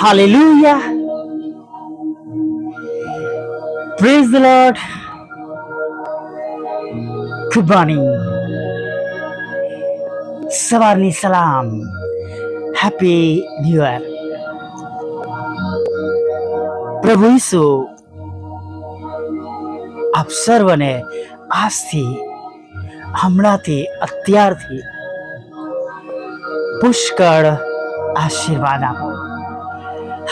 Hallelujah. Praise the Lord. Morning. સવારની સલામ happy new year પ્રભુ ઈસુ આપ સર્વને આજથી હમણાંથી, અત્યારથી પુષ્કળ આશીર્વાદ આપો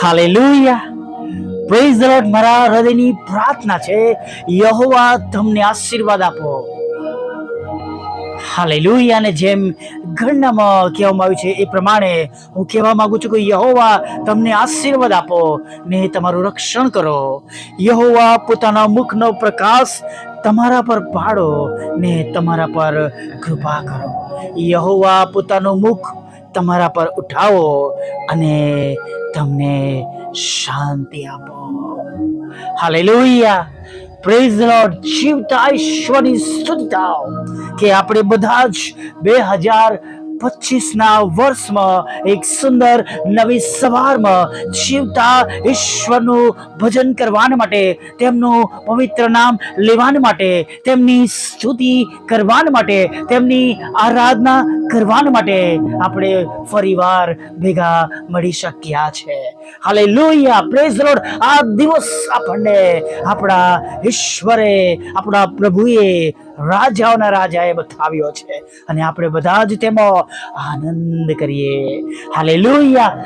હાલેલુયા. પ્રેઝ ધ લોર્ડ મારા હૃદયની પ્રાર્થના છે. યહોવા તમને આશીર્વાદ આપો. હાલેલુયા. અને જેમ ઘરનામાં કહેવામાં આવ્યું છે એ પ્રમાણે હું કહેવા માંગુ છું કે યહોવા તમને આશીર્વાદ આપો ને તમારું રક્ષણ કરો. યહોવા પોતાના મુખનો પ્રકાશ તમારા પર પાડો ને તમારા પર કૃપા કરો. યહોવા પોતાનું મુખ તમારા પર ઉઠાવો અને તમને શાંતિ આપો. હાલેલુયા. પ્રેઝ લોર્ડ જીવતા ઈશ્વરની સ્તુતિ કે આપણે બધા જ બે હજાર પચીસના વર્ષમાં એક સુંદર નવી સવારમાં જીવતા ઈશ્વરનું ભજન કરવા માટે, તેમનું પવિત્ર નામ લેવા માટે, તેમની સ્તુતિ કરવા માટે, તેમની આરાધના કરવા માટે આપણે ફરીવાર ભેગા મળી શક્યા છે. હાલે લોહિયા પ્રેઝ રોડ આ દિવસ આપણને આપણા ઈશ્વરે, આપણા પ્રભુએ રાજાઓના રાજાએ બતાવ્યો છે. અને આપણે બધા જ તેમાં આનંદ કરીએ. હાલે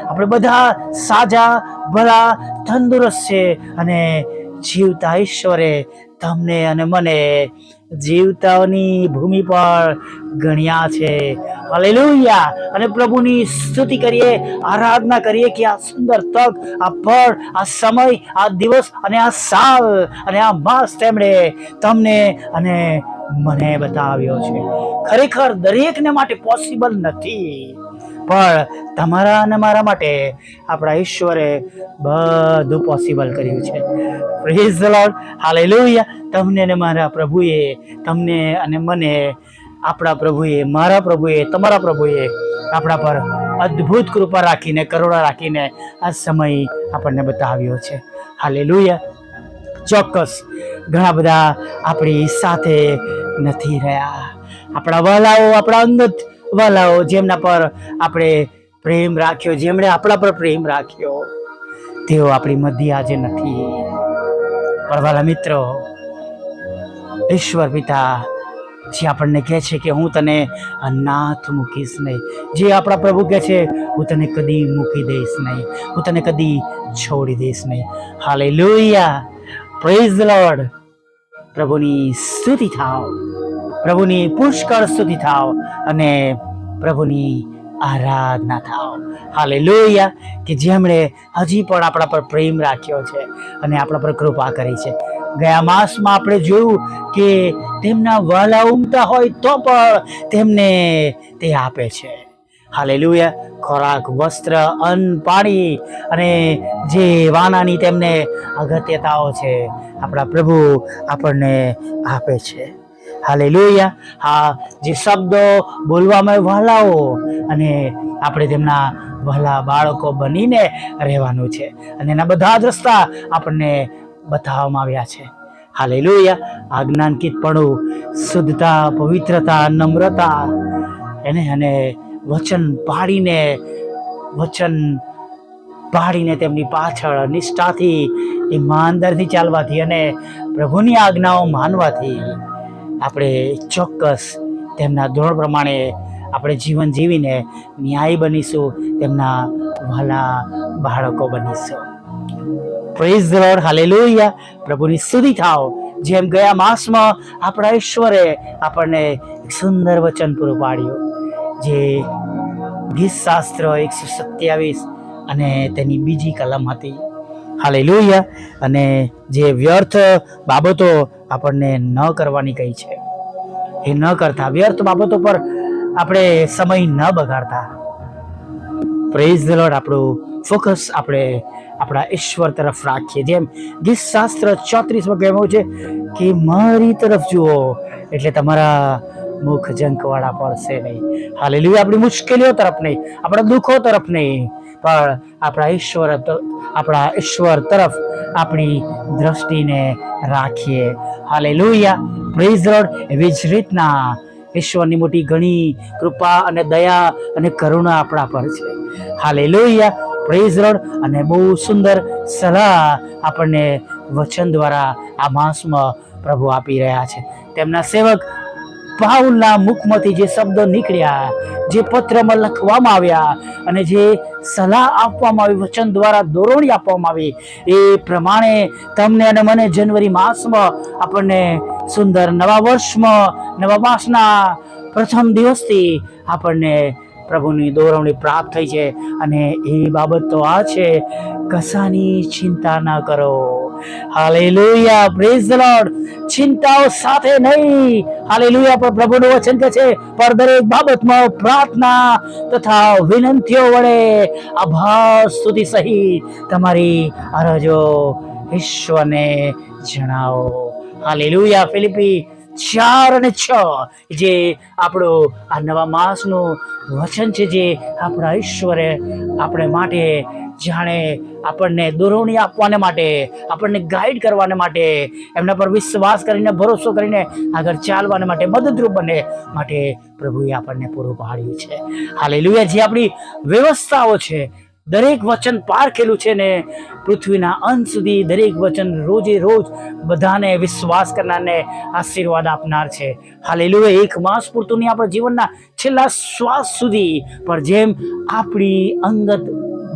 આપણે બધા સાજા, ભલા, તંદુરસ્ત છે અને જીવતા ઈશ્વરે તમને અને મને જીવતાઓની ભૂમિ પર ગણ્યા છે. હાલેલુયા. અને પ્રભુની સ્તુતિ કરીએ, આરાધના કરીએ કે આ સુંદર તક, આ પળ, આ સમય, આ દિવસ અને આ સાલ અને આ માસ તેમણે તમને અને મને બતાવ્યો છે. ખરેખર દરેકને માટે પોસિબલ નથી. પણ તમારા અને મારા માટે આપણા ઈશ્વરે બધું પોસિબલ કર્યું છે. પ્રેઝ લોર્ડ હાલેલુયા તમને અને મારા પ્રભુએ, તમને અને મને, આપણા પ્રભુએ, મારા પ્રભુએ, તમારા પ્રભુએ આપણા પર અદ્ભુત કૃપા રાખીને, કરુણા રાખીને આ સમય આપણને બતાવ્યો છે. હાલેલુયા ચોક્કસ. ઘણા બધા આપણી સાથે નથી રહ્યા. આપણા વહાલાઓ આપણા અંગત વહાલાઓ જેમના પર આપણે પ્રેમ રાખ્યો, જેમણે આપણા પર પ્રેમ રાખ્યો, તેઓ આપણી મધ્ય આજે નથી. પણ વાલા મિત્રો, ઈશ્વર પિતા, જે આપણને કહે છે કે હું તને અનાથ મૂકીશ નહીં. જે આપણા પ્રભુ કહે છે, હું તને કદી મૂકી દઈશ નહીં. હું તને કદી છોડી દઈશ નહીં. હાલે લોહિયા પ્રેઝ લોર્ડ પ્રભુની સ્તુતિ થાવ. પ્રભુની પુષ્કળ સ્તુતિ થાવ અને પ્રભુની આરાધના થાવ. હાલે લોહિયા કે જેમણે હજી પણ આપણા પર પ્રેમ રાખ્યો છે અને આપણા પર કૃપા કરી છે. ગયા માસમાં આપણે જોયું કે તેમના વાલા ઉમતા હોય તો પણ તેમને તે આપે છે. હાલેલુયા. ખોરાક, વસ્ત્ર, અન્ન, પાણી અને જે વાનાની તેમને અગત્યતાઓ છે, આપણા પ્રભુ આપણને આપે છે. હાલે લોહિયા હા, જે શબ્દો બોલવામાં વહાલાઓ અને આપણે તેમના વહાલા બાળકો બનીને રહેવાનું છે અને એના બધા જ રસ્તા આપણને બતાવવામાં આવ્યા છે. હાલે આ જ્ઞાનકિતપણું શુદ્ધતા, પવિત્રતા, નમ્રતા, એને અને વચન પાડીને વચન પાડીને તેમની પાછળ નિષ્ઠાથી ઈમાનદારથી ચાલવાથી અને પ્રભુની આજ્ઞાઓ માનવાથી આપણે ચોક્કસ તેમના ધોરણ પ્રમાણે આપણે જીવન જીવીને ન્યાય બનીશું, તેમના વહાલા બાળકો બનીશું. પ્રેઝ ધ લોર્ડ હાલેલુયા પ્રભુની સ્તુતિ થાવ. જેમ ગયા માસમાં આપણા ઈશ્વરે આપણને સુંદર વચન પૂરું પાડ્યું. જે ગીત શાસ્ત્ર એકસો સત્યાવીસ અને તેની બીજી કલમ હતી. હાલેલુયા. અને જે વ્યર્થ બાબતો આપણને ન કરવાની કહી છે. એ ન કરતા. વ્યર્થ બાબતો પર આપણે સમય ન બગાડતા. પ્રેઝ ધ લોર્ડ આપણું ફોકસ આપણે આપણા ઈશ્વર તરફ રાખીએ. જેમ ગીત શાસ્ત્ર ચોત્રીસમાં કહેવું છે કે મારી તરફ જુઓ. એટલે તમારા મુખ જંકવાળા પડશે નહીં. હાલેલુયા. આપણી મુશ્કેલીઓ તરફ નહીં, આપણા દુઃખો તરફ નહીં, પણ આપણા ઈશ્વર આપણા ઈશ્વર તરફ આપણી દ્રષ્ટિને રાખીએ. હાલે લોહિયા પ્રેઝ રોડ એવી જ રીતના ઈશ્વરની મોટી ઘણી કૃપા અને દયા અને કરુણા આપણા પર છે. હાલે લોહિયા પ્રેઝ રોડ અને બહુ સુંદર સલાહ આપણને વચન દ્વારા આ માસમાં પ્રભુ આપી રહ્યા છે. તેમના સેવક પાઉલના મુખમાંથી જે શબ્દો નીકળ્યા, જે પત્રમાં લખવામાં આવ્યા અને જે સલાહ આપવામાં આવી, વચન દ્વારા દોરવણી આપવામાં આવી, એ પ્રમાણે તમને અને મને જનવરી માસમાં આપણને સુંદર નવા વર્ષમાં, નવા માસના પ્રથમ દિવસથી આપણને પ્રભુની દોરવણી પ્રાપ્ત થઈ છે. અને એ બાબત તો આ છે, કશાની ચિંતા ના કરો. હાલેલુયા પ્રેઝ લોર્ડ ચિંતાઓ સાથે નહીં. હાલેલુયા પણ પ્રભુનું વચન કે છે, પર દરેક બાબતમાં પ્રાર્થના તથા વિનંતીઓ વડે આભાર સ્તુતિ સહિત તમારી અરજો ઈશ્વરને જણાવો. હાલેલુયા ફિલિપી ચાર અને છ, જે આપણો આ નવા માસનું વચન છે જે આપણા ઈશ્વરે આપણે માટે જાણે આપણને દોરવણી આપવાને માટે, આપણને ગાઈડ કરવાને માટે, એમના પર વિશ્વાસ કરીને, ભરોસો કરીને આગળ ચાલવાને માટે મદદરૂપ બને માટે પ્રભુએ આપણને પૂરું પાડ્યું છે. હાલેલુયા. જે આપણી વ્યવસ્થાઓ છે દરેક વચન પારખેલું છે ને પૃથ્વીના અંત સુધી દરેક વચન રોજે રોજ બધાને વિશ્વાસ કરનારને આશીર્વાદ આપનાર છે. હાલેલુયા. એક માસ પૂરતું નહીં આપણા જીવનના છેલ્લા શ્વાસ સુધી. પણ જેમ આપણી અંગત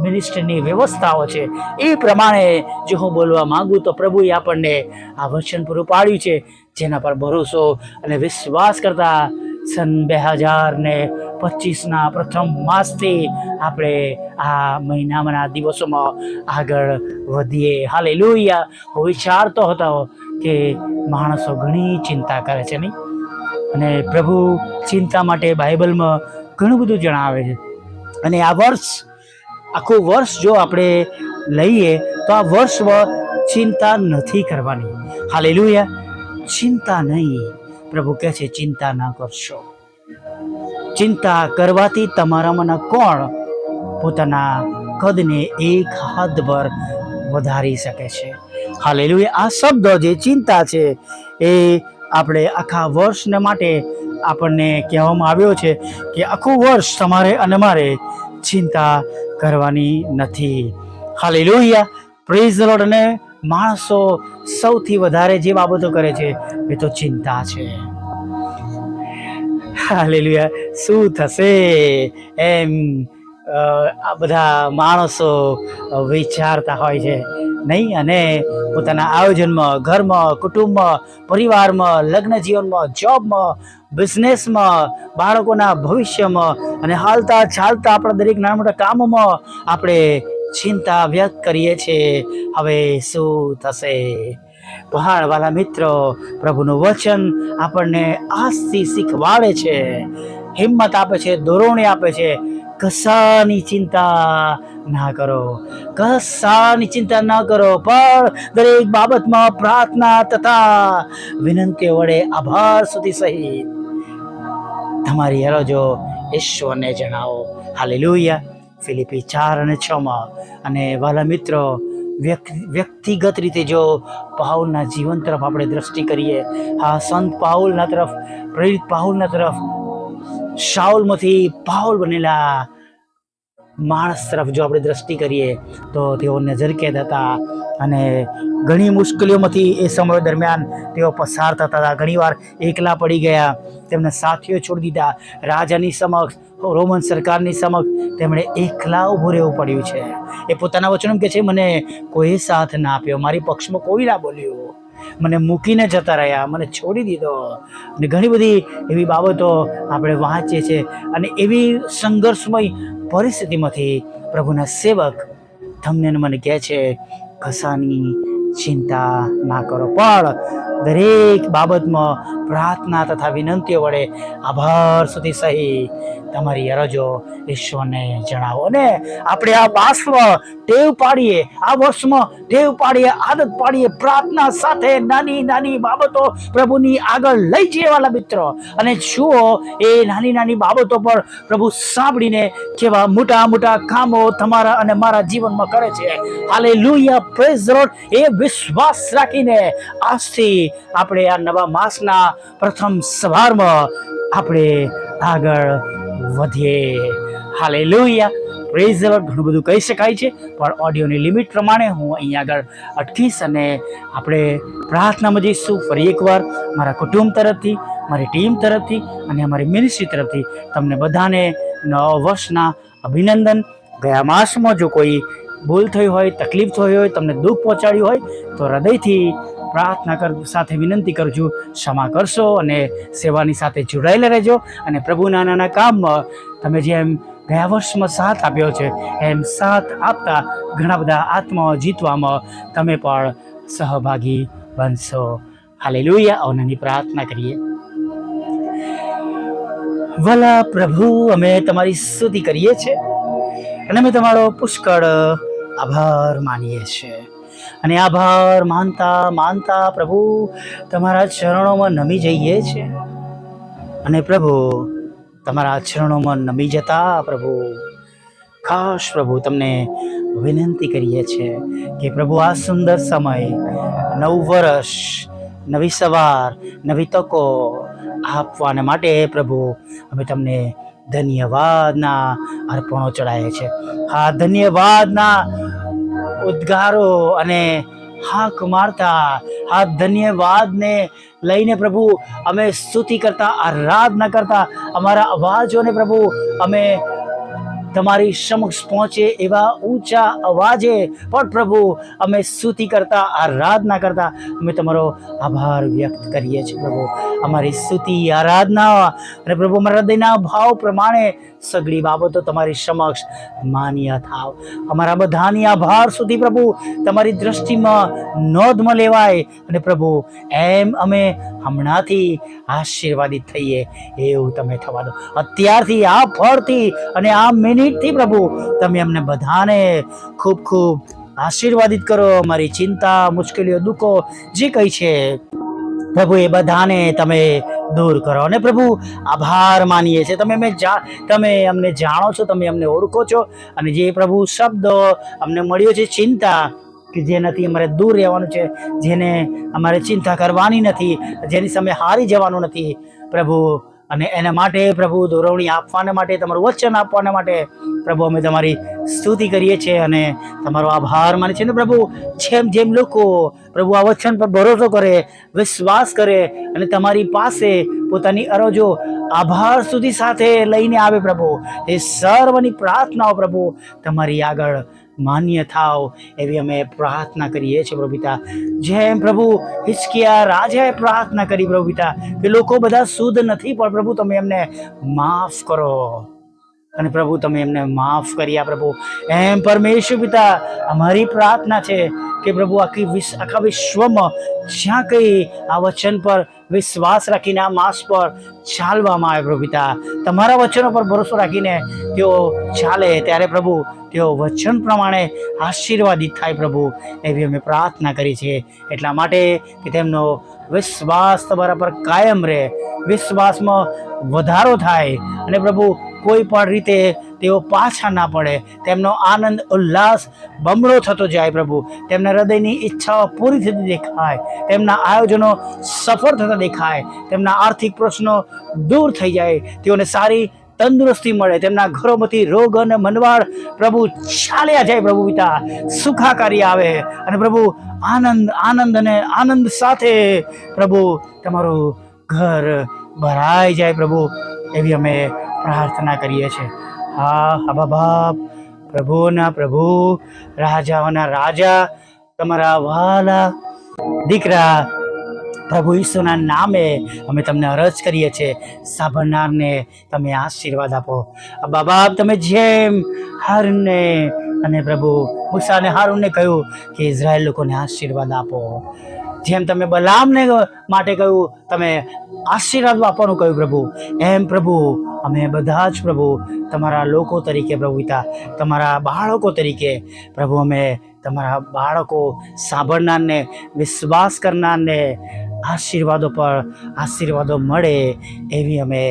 મિનિસ્ટરની વ્યવસ્થાઓ છે, એ પ્રમાણે જો હું બોલવા માંગુ તો પ્રભુએ આપણને આ વચન પૂરું પાડ્યું છે, જેના પર ભરોસો અને વિશ્વાસ કરતા સન બે હજાર ને પચીસના પ્રથમ માસથી આપણે આ મહિનામાંના દિવસોમાં આગળ વધીએ. હાલે લોહિયા હું વિચારતો હતો કે માણસો ઘણી ચિંતા કરે છે નહીં? અને પ્રભુ ચિંતા માટે બાઇબલમાં ઘણું બધું જણાવે છે. અને આ વર્ષ, આખું વર્ષ જો આપણે લઈએ, તો આ વર્ષમાં ચિંતા નથી કરવાની. હાલેલુયા. ચિંતા નહીં. પ્રભુ કહે છે, ચિંતા ના કરશો. ચિંતા કરવાથી તમારામાંના કોણ પોતાના કદને એક હાથ પર વધારી શકે છે. હાલેલુયા. આ શબ્દ જે ચિંતા છે એ આપણે આખા વર્ષને માટે આપણને કહેવામાં આવ્યો છે કે આખું વર્ષ તમારે અને મારે ચિંતા કરવાની નથી. હાલેલુયા. પ્રેઝ લોર્ડ અને માણસો સૌથી વધારે જે બાબતો કરે છે એ તો ચિંતા છે. હાલેલુયા. શું થશે? એમ આ બધા માણસો વિચારતા હોય છે. નહીં, અને પોતાના આયોજનમાં, ઘરમાં, કુટુંબમાં, પરિવારમાં લગ્ન જીવનમાં જોબમાં, બિઝનેસમાં, બાળકોના ભવિષ્યમાં અને હાલતા ચાલતા આપણા દરેક નાના મોટા કામોમાં આપણે ચિંતા વ્યક્ત કરીએ છીએ. હવે શું થશે? પહાડ વાલા મિત્રો, પ્રભુનું વચન આપણને આજથી શીખવાડે છે. હિંમત આપે છે, ધોરણે આપે છે. કશાની ચિંતા ના કરો, કશાની ચિંતા ના કરો, પણ દરેક બાબતમાં પ્રાર્થના તથા વિનંતી વડે આભાર સુધી સહિત. તમારી અરજો ઈશ્વરને જણાવો. હાલેલુયા. ફિલિપી ચાર અને છ માં. અને વાલા મિત્રો વ્યક્તિગત રીતે જો પાઉલના જીવન તરફ આપણે દ્રષ્ટિ કરીએ, હા, સંત પાઉલના તરફ, પ્રેરિત પાઉલના તરફ, શાઉલમાંથી પાઉલ બનેલા માણસ તરફ જો આપણે દ્રષ્ટિ કરીએ તો તેઓ નજરકેદ હતા અને ઘણી મુશ્કેલીઓમાંથી એ સમય દરમિયાન તેઓ પસાર થતા હતા. ઘણીવાર એકલા પડી ગયા, તેમને સાથીઓ છોડી દીધા, રાજાની સમક્ષ, રોમન સરકારની સમક્ષ તેમણે એકલા ઊભું રહેવું પડ્યું છે. એ પોતાના વચનો કે છે, મને કોઈ સાથ ના આપ્યો, મારી પક્ષમાં કોઈ ના બોલ્યું. મને મૂકીને જતા રહ્યા, મને છોડી દીધો. અને ઘણી બધી એવી બાબતો આપણે વાંચીએ છીએ. અને એવી સંઘર્ષમય પરિસ્થિતિમાંથી પ્રભુના સેવક તમને મને કહે છે ઘસાની ચિંતા ના કરો. પણ દરેક બાબતમાં પ્રાર્થના તથા વિનંતીઓ વડે આભાર સુધી સહી. તમારી અરજો ઈશ્વરને જણાવો. અને આપણે આ માસમાં ટેવ પાડીએ, આ વર્ષમાં ટેવ પાડીએ, આદત પાડીએ, પ્રાર્થના સાથે નાની નાની બાબતો પ્રભુની આગળ લઈ જવાના મિત્રો. અને જુઓ, એ નાની નાની બાબતો પર પ્રભુ સાંભળીને કેવા મોટા મોટા કામો તમારા અને મારા જીવનમાં કરે છે. હાલે લુયા પ્રેઝ એ વિશ્વાસ રાખીને આજથી આપણે આ નવા માસના પ્રથમ સવારમાં આપણે આગળ વધીએ. હાલે લોહિયા પ્રેઝ ઘણું બધું કહી શકાય છે, પણ ઓડિયોની લિમિટ પ્રમાણે હું અહીં આગળ અટકીશ અને આપણે પ્રાર્થનામાં જઈશું. ફરી એકવાર મારા કુટુંબ તરફથી, મારી ટીમ તરફથી અને અમારી મિનિસ્ટ્રી તરફથી તમને બધાને નવા વર્ષના અભિનંદન. ગયા માસમાં જો કોઈ ભૂલ થઈ હોય, તકલીફ થઈ હોય, તમને દુઃખ પહોંચાડ્યું હોય, તો હૃદયથી પ્રાર્થના કર, સાથે વિનંતી કરજો, ક્ષમા કરશો અને સેવાની સાથે જોડાયેલા રહેજો. અને પ્રભુના નાના કામમાં તમે જેમ ગયા વર્ષમાં સાથ આપ્યો છે, એમ સાથ આપતા ઘણા બધા આત્માઓ જીતવામાં તમે પણ સહભાગી બનશો. હાલે લોહિયા અવનની પ્રાર્થના કરીએ. ભલા પ્રભુ, અમે તમારી સ્તુતિ કરીએ છીએ. અને અમે તમારો પુષ્કળ આભાર માનીએ છીએ. અને આભાર, માનતા માનતા પ્રભુ, તમારા ચરણોમાં નમી જઈએ છીએ અને પ્રભુ, તમારા ચરણોમાં નમી જતા પ્રભુ, ખાસ પ્રભુ તમને વિનંતી કરીએ છીએ કે પ્રભુ આ સુંદર સમય, નવું વર્ષ, નવી સવાર, નવી તકો આપવાને માટે પ્રભુ, અમે તમને ધન્યવાદના અર્પણો ચડાવીએ છીએ હા, ધન્યવાદના ઉદ્ગારો અને હાક મારતા આ ધન્યવાદને લઈને પ્રભુ અમે સ્તુતિ કરતા, આરાધના કરતા, અમારા અવાજોને પ્રભુ અમે તમારી સમક્ષ પહોંચે એવા ઊંચા અવાજે. પણ પ્રભુ અમે સ્તુતિ કરતા, આરાધના કરતા, અમે તમારો આભાર વ્યક્ત કરીએ છીએ પ્રભુ. અમારી સ્તુતિ, આરાધના અને પ્રભુ અમારા હૃદયના ભાવ પ્રમાણે સગળી બાબતો તમારી સમક્ષ માન્ય થાવ. અમારા બધાની આભાર સુધી પ્રભુ. તમારી દ્રષ્ટિમાં નોંધમાં લેવાય અને પ્રભુ, એમ અમે હમણાંથી આશીર્વાદિત થઈએ એવું તમે થવા દો. અત્યારથી આ ફળથી અને આ મિનિટથી પ્રભુ, તમે અમને બધાને ખૂબ ખૂબ આશીર્વાદિત કરો. અમારી ચિંતા, મુશ્કેલીઓ, દુઃખો જે કંઈ છે, પ્રભુ એ બધાને તમે દૂર કરો. અને પ્રભુ, આભાર માનીએ છીએ. તમે મેં જા, તમે અમને જાણો છો, તમે અમને ઓળખો છો. અને જે પ્રભુ શબ્દ અમને મળ્યો છે, ચિંતા કે જેનાથી અમારે દૂર રહેવાનું છે, જેને અમારે ચિંતા કરવાની નથી, જેની સામે હારી જવાનું નથી, પ્રભુ અને એના માટે પ્રભુ દોરવણી આપવાના માટે, તમારું વચન આપવાના માટે પ્રભુ અમે તમારી સ્તુતિ કરીએ છીએ અને તમારો આભાર માને છીએ. ને પ્રભુ, જેમ જેમ લોકો પ્રભુ આ વચન પર ભરોસો કરે, વિશ્વાસ કરે અને તમારી પાસે પોતાની અરજો આભાર સુધી સાથે લઈને આવે પ્રભુ, એ સર્વની પ્રાર્થનાઓ પ્રભુ તમારી આગળ માન્ય થાવ એવી અમે પ્રાર્થના કરીએ છીએ પ્રભુ પિતા. જેમ પ્રભુ હિચકિયા રાજાએ પ્રાર્થના કરી પ્રભુ કે લોકો બધા શુદ્ધ નથી પણ પ્રભુ તમે એમને માફ કરો. અને પ્રભુ, તમે એમને માફ કર્યા, પ્રભુ. એમ પરમેશ્વર પિતા, અમારી પ્રાર્થના છે કે પ્રભુ, આખી વિશ્વ આખા વિશ્વમાં જ્યાં કંઈ આ વચન પર વિશ્વાસ રાખીને, આ માસ પર ચાલવામાં આવે પ્રભુ પિતા. તમારા વચનો પર ભરોસો રાખીને તેઓ ચાલે. ત્યારે પ્રભુ, તેઓ વચન પ્રમાણે આશીર્વાદિત થાય પ્રભુ. એવી અમે પ્રાર્થના કરી છે. એટલા માટે કે તેમનો વિશ્વાસ તમારા પર કાયમ રહે. વિશ્વાસમાં વધારો થાય. અને પ્રભુ કોઈ પણ રીતે તેઓ પાછા ના પડે. તેમનો આનંદ, ઉલ્લાસ, બમણો થતો જાય પ્રભુ. તેમના હૃદયની ઈચ્છાઓ પૂરી થતી દેખાય. તેમના આયોજનો સફળ થતા દેખાય. તેમના આર્થિક પ્રશ્નો દૂર થઈ જાય. તેઓને સારી તંદુરસ્તી મળે. તેમના ઘરોમાંથી રોગ અને મનવાળ પ્રભુ ચાલ્યા જાય પ્રભુ પિતા. સુખાકારી આવે અને પ્રભુ આનંદ આનંદ અને આનંદ સાથે પ્રભુ તમારું ઘર ભરાઈ જાય પ્રભુ. એવી અમે પ્રાર્થના કરીએ છીએ. હા હા, બાપ પ્રભુના પ્રભુ, રાજાઓના રાજા, તમારા વાલા દીકરા, પ્રભુ ઈસુના નામે અમે તમને અરજ કરીએ છીએ. સાંભળનારને તમે આશીર્વાદ આપો. અબ્બા બાપ તમે જેમ હારને અને પ્રભુ મૂસાને હારુને કહ્યું કે ઇઝરાયલ લોકોને આશીર્વાદ આપો. જેમ તમે બલામને માટે કહ્યું, તમે આશીર્વાદ આપવાનું કહ્યું પ્રભુ. એમ પ્રભુ, અમે બધા જ પ્રભુ તમારા લોકો તરીકે પ્રભુ પિતા તમારા બાળકો તરીકે પ્રભુ અમે તમારા બાળકો સાંભળનારને, વિશ્વાસ કરનારને આશીર્વાદો પર આશીર્વાદો મળે એવી અમે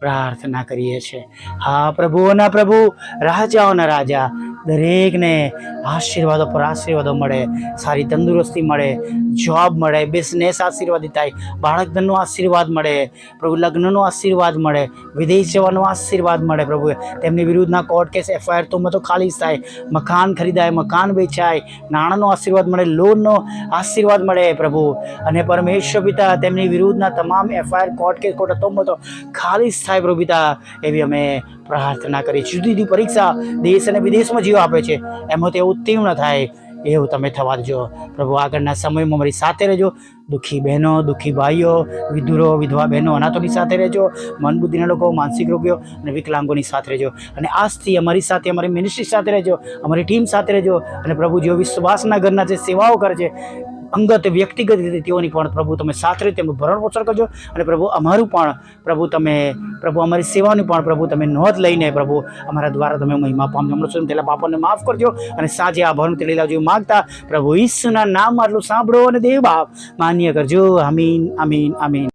પ્રાર્થના કરીએ છીએ. હા પ્રભુઓના પ્રભુ, રાજાઓના રાજા દરેકને આશીર્વાદો પર આશીર્વાદો મળે, સારી તંદુરસ્તી મળે જોબ મળે બિઝનેસ આશીર્વાદિત થાય બાળકધનનો આશીર્વાદ મળે, પ્રભુ લગ્નનો આશીર્વાદ મળે, વિદેશ જવાનો આશીર્વાદ મળે પ્રભુ. તેમની વિરુદ્ધના કોર્ટ કેસ એફઆઈઆર તો તો ખાલી થાય. મકાન ખરીદાય, મકાન વેચાય, નાણાંનો આશીર્વાદ મળે લોનનો આશીર્વાદ મળે પ્રભુ. અને પરમેશ્વર પિતા તેમની વિરુદ્ધના તમામ એફઆઈઆર કોર્ટ કેસ કોર્ટ તો તો ખાલી થાય પ્રભુ પિતા. એવી અમે પ્રાર્થના કરી. જુદી જુદી પરીક્ષા દેશ અને વિદેશમાં જીવ આપે છે. એમાં તે ઉત્તીર્ણ થાય, એવું તમે થવા દેજો. પ્રભુ, આગળના સમયમાં મારી સાથે રહેજો. દુઃખી બહેનો, દુઃખી ભાઈઓ, વિધુરો, વિધવા બહેનો, અનાથોની સાથે રહેજો. મન બુદ્ધિના લોકો, માનસિક રોગીઓ અને વિકલાંગોની સાથે રહેજો. અને આજથી અમારી સાથે, અમારી મિનિસ્ટ્રી સાથે રહેજો. અમારી ટીમ સાથે રહેજો. અને પ્રભુ, જેઓ વિશ્વાસના ઘરના જે સેવાઓ કરે છે અંગત વ્યક્તિગત રીતે તેઓની પણ પ્રભુ તમે સાથે રીતે ભરણ પોષણ કરજો અને પ્રભુ અમારું પણ પ્રભુ તમે, પ્રભુ અમારી સેવાની પણ પ્રભુ તમે નોંધ લઈને પ્રભુ અમારા દ્વારા તમે મહિમા પામજો હમણાં સુધી તેલા પાપોને માફ કરજો અને સાંજે આ ભરણ તેડી લાવજો માગતા પ્રભુ ઈસુના નામ આટલું સાંભળો અને દેવ બાપ માન્ય કરજો. આમીન આમીન આમીન.